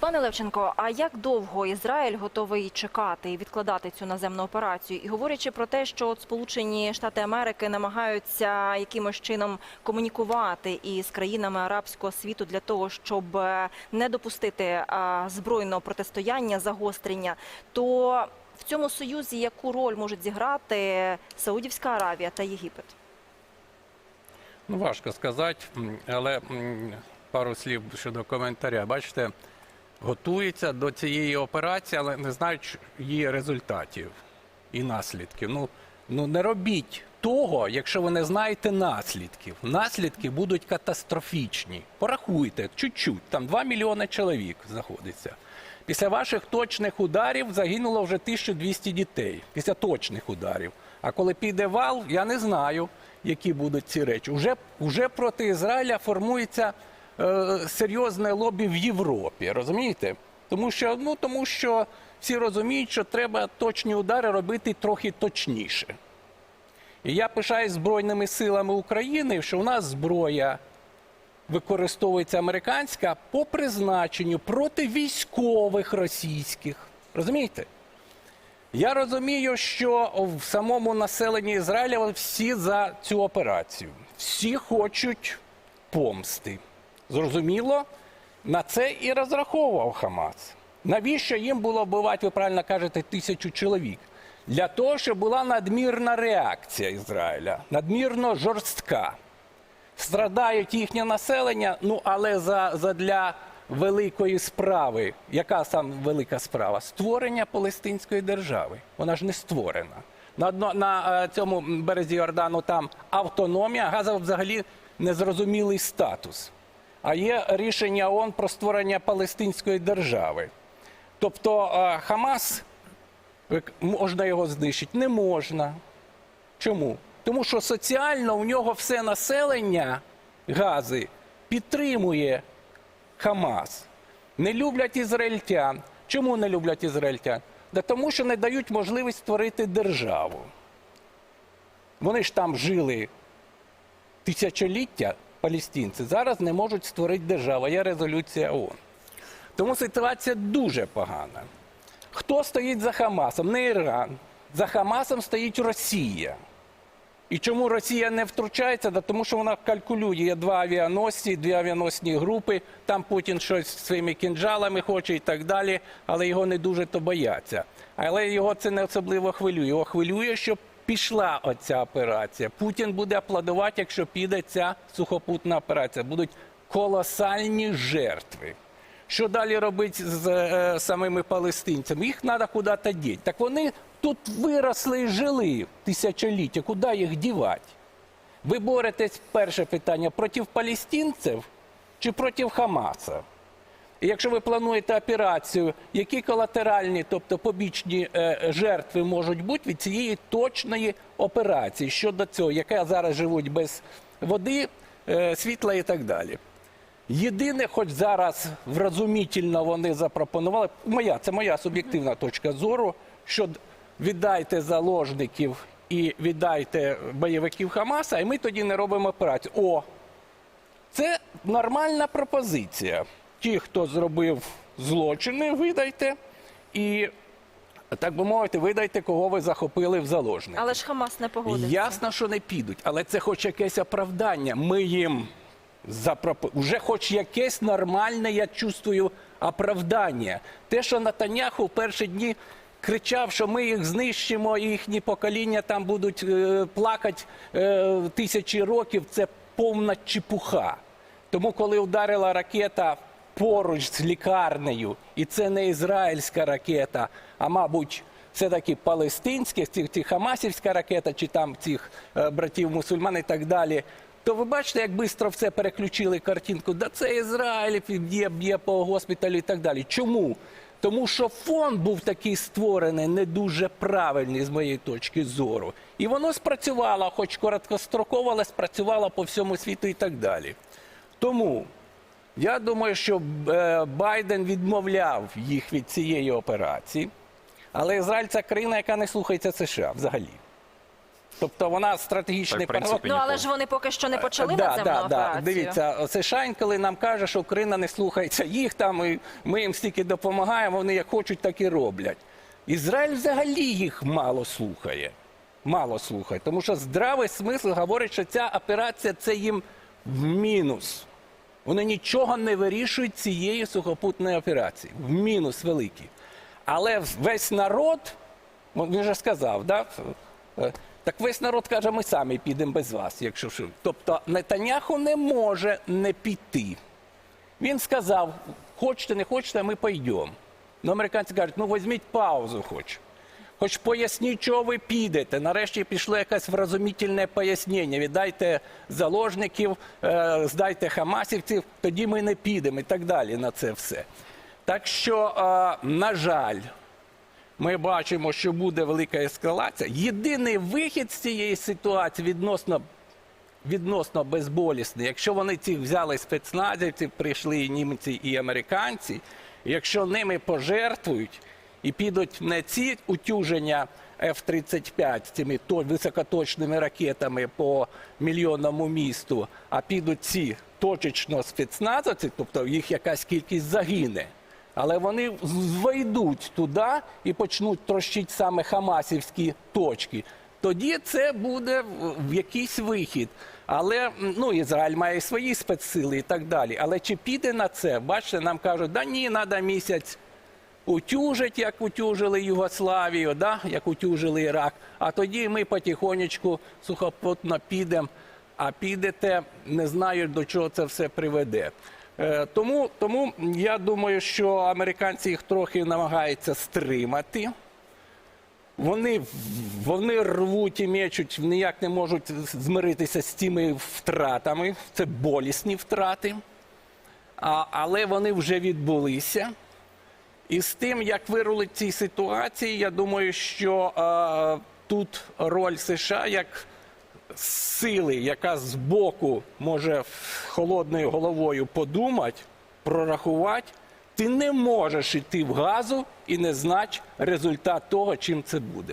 Пане Левченко, а як довго Ізраїль готовий чекати і відкладати цю наземну операцію? І говорячи про те, що от Сполучені Штати Америки намагаються якимось чином комунікувати із країнами арабського світу для того, щоб е, не допустити збройного протистояння, загострення, то в цьому союзі яку роль можуть зіграти Саудівська Аравія та Єгипет? Ну, важко сказати, але пару слів щодо коментаря. Бачите, готуються до цієї операції, але не знають її результатів і наслідків. Ну, ну не робіть того, якщо ви не знаєте наслідків. Наслідки будуть катастрофічні. Порахуйте, чуть-чуть, там 2 мільйони чоловік знаходиться. Після ваших точних ударів загинуло вже 1200 дітей. Після точних ударів. А коли піде вал, я не знаю, які будуть ці речі. Уже, уже проти Ізраїля формується серйозне лобі в Європі. Розумієте? Тому що, ну, тому що всі розуміють, що треба точні удари робити трохи точніше. І я пишаюсь Збройними силами України, що у нас зброя використовується американська по призначенню проти військових російських. Розумієте? Я розумію, що в самому населенні Ізраїля всі за цю операцію. Всі хочуть помсти. Зрозуміло, на це і розраховував Хамас. Навіщо їм було вбивати, ви правильно кажете, тисячу чоловік? Для того, щоб була надмірна реакція Ізраїля, надмірно жорстка. Страдають їхнє населення, ну але за, за для великої справи. Яка сам велика справа? Створення Палестинської держави. Вона ж не створена. На, одно, на е, цьому березі Йордану там автономія, Газа взагалі незрозумілий статус. А є рішення ООН про створення Палестинської держави. Тобто е, Хамас, можна його знищити? Не можна. Чому? Тому що соціально у нього все населення Гази підтримує Хамас. Не люблять ізраїльтян. Чому не люблять ізраїльтян? Да тому що не дають можливість створити державу. Вони ж там жили тисячоліття палестинці, зараз не можуть створити державу. Є резолюція ООН. Тому ситуація дуже погана. Хто стоїть за Хамасом? Не Іран. За Хамасом стоїть Росія. І чому Росія не втручається? Да тому що вона калькулює Є два авіаносці, дві авіаносні групи. Там Путін щось своїми кінжалами хоче і так далі, але його не дуже то бояться. Але його це не особливо хвилює. Його хвилює, щоб пішла оця операція. Путін буде аплодувати, якщо піде ця сухопутна операція. Будуть колосальні жертви. Що далі робити з е, самими палестинцями? Їх треба куди-то діти. Так вони тут виросли і жили тисячоліття. Куди їх дівати? Ви боретесь, перше питання, проти палестинців чи проти Хамаса? Якщо ви плануєте операцію, які колатеральні, тобто побічні е, жертви можуть бути від цієї точної операції щодо цього, яка зараз живуть без води, е, світла і так далі? Єдине, хоч зараз вразумітельно вони запропонували, моя, це моя суб'єктивна точка зору, що віддайте заложників і віддайте бойовиків Хамаса, і ми тоді не робимо операцію. О, це нормальна пропозиція. Ті, хто зробив злочини, видайте. І, так би мовити, видайте, кого ви захопили в заложники. Але ж Хамас не погодиться. Ясно, що не підуть, але це хоч якесь оправдання. Ми їм запропо... вже хоч якесь нормальне, я чувствую, оправдання. Те, що Натаняху в перші дні кричав, що ми їх знищимо, і їхні покоління там будуть е, плакати е, тисячі років, це повна чепуха. Тому, коли вдарила ракета поруч з лікарнею, і це не ізраїльська ракета, а мабуть, все-таки палестинська, ці, ці хамасівська ракета, чи там цих е, братів мусульман і так далі. То ви бачите, як швидко все переключили картинку. Да це Ізраїль б'є, б'є по госпіталю і так далі. Чому? Тому що фон був такий створений не дуже правильний з моєї точки зору. І воно спрацювало, хоч короткостроково, але спрацювало по всьому світу і так далі. Тому я думаю, що е, Байден відмовляв їх від цієї операції, але Ізраїль це країна, яка не слухається США взагалі. Тобто вона стратегічний партнер. Ну але ж вони поки що не почали Да, наземну да, да. операцію. Дивіться, США інколи нам каже, що Україна не слухається їх там, і ми їм стільки допомагаємо, вони як хочуть, так і роблять. Ізраїль взагалі їх мало слухає. Мало слухає. Тому що здравий смисл говорить, що ця операція це їм в мінус. Вони нічого не вирішують цієї сухопутної операції. В мінус великий. Але весь народ, ну, він же сказав, да? е, так весь народ каже, ми самі підемо без вас, якщо що. Тобто Нетаняху не може не піти. Він сказав, хочете, не хочете, ми пойдемо. Ну, американці кажуть, ну візьміть паузу хоч. Хоч поясніть, чого ви підете. Нарешті пішло якесь вразумітельне пояснення. Віддайте заложників, е, здайте хамасівців, тоді ми не підемо і так далі на це все. Так що, е, на жаль, ми бачимо, що буде велика ескалація. Єдиний вихід з цієї ситуації відносно відносно безболісний. Якщо вони ці взяли спецназівців, прийшли і німці і американці, якщо ними пожертвують і підуть не ці утюження F-35 з цими то- високоточними ракетами по мільйонному місту, а підуть ці точечно спецназовці, тобто їх якась кількість загине. Але вони звойдуть туди і почнуть трощити саме хамасівські точки. Тоді це буде в якийсь вихід. Але ну, Ізраїль має свої спецсили і так далі. Але чи піде на це? Бачите, нам кажуть, да ні, треба місяць утюжить, як утюжили Югославію, да? як утюжили Ірак. А тоді ми потихонечку сухопутно підемо. А підете, не знаю, до чого це все приведе. Е, тому, тому я думаю, що американці їх трохи намагаються стримати. Вони, вони рвуть і мечуть, ніяк не можуть змиритися з цими втратами. Це болісні втрати. А, але вони вже відбулися. І з тим, як вирулить цій ситуації, я думаю, що е, тут роль США як сили, яка з боку може холодною головою подумати, прорахувати, ти не можеш йти в газу і не знати результат того, чим це буде.